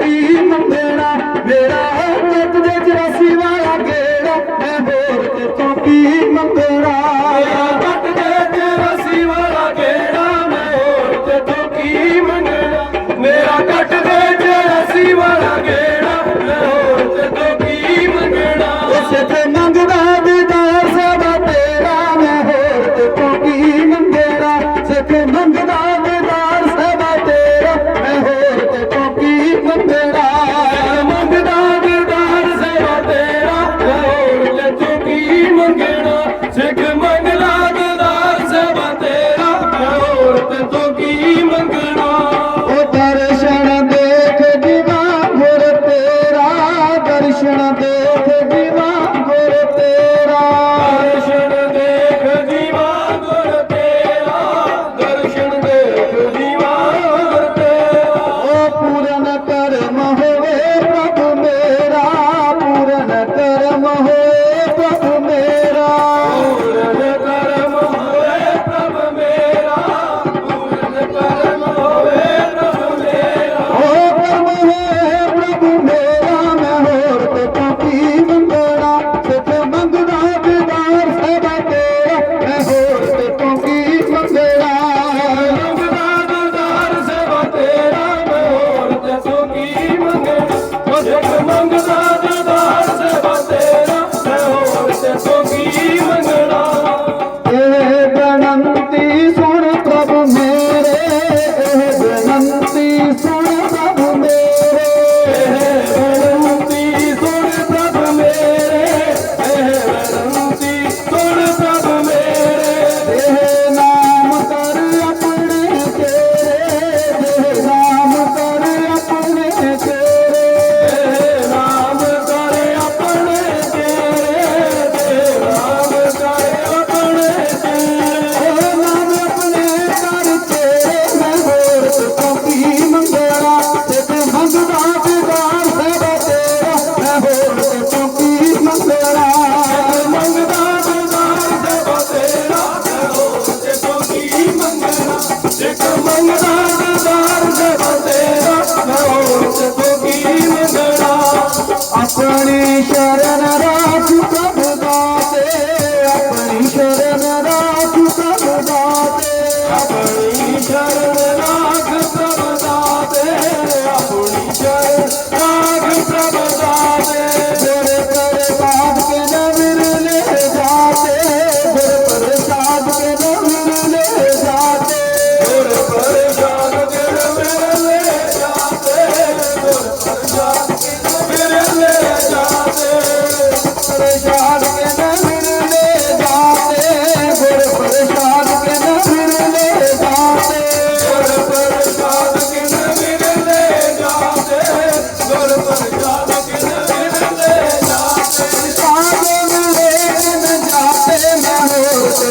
ਪੀਰ ਮੇਰਾ ਮੇਰਾ ਜੱਟ ਦੇ ਚਰਾਸੀ ਵਾਲਾ ਗੇੜਾ। ਮੈਂ ਹੋਰ ਕਿਤੋਂ ਪੀਰ ਮੰਗਣਾ ਮੇਰਾ ਜੱਟ ਦੇ ਚਰਾਸੀ ਵਾਲਾ ਗੇੜਾ, ਮੈਂ ਹੋਰ ਕਿਤੋਂ ਕੀ ਮੰਗਣਾ ਮੇਰਾ ਜੱਟ ਦੇ ਚਰਾਸੀ ਵਾਲਾ ਗੇੜਾ, ਮੈਂ ਹੋਰ ਕਿਤੋਂ ਕੀ ਮੰਗਣਾ ਉਸੇ ਤੇ ਮੰਗਦਾ ਦੀਦਾਰ ਸਦਾ ਤੇਰਾ, ਮੈਂ ਹੋਰ ਕਿਤੋਂ ਕੀ ਮੰਗਣਾ ਸੇ ਤੇ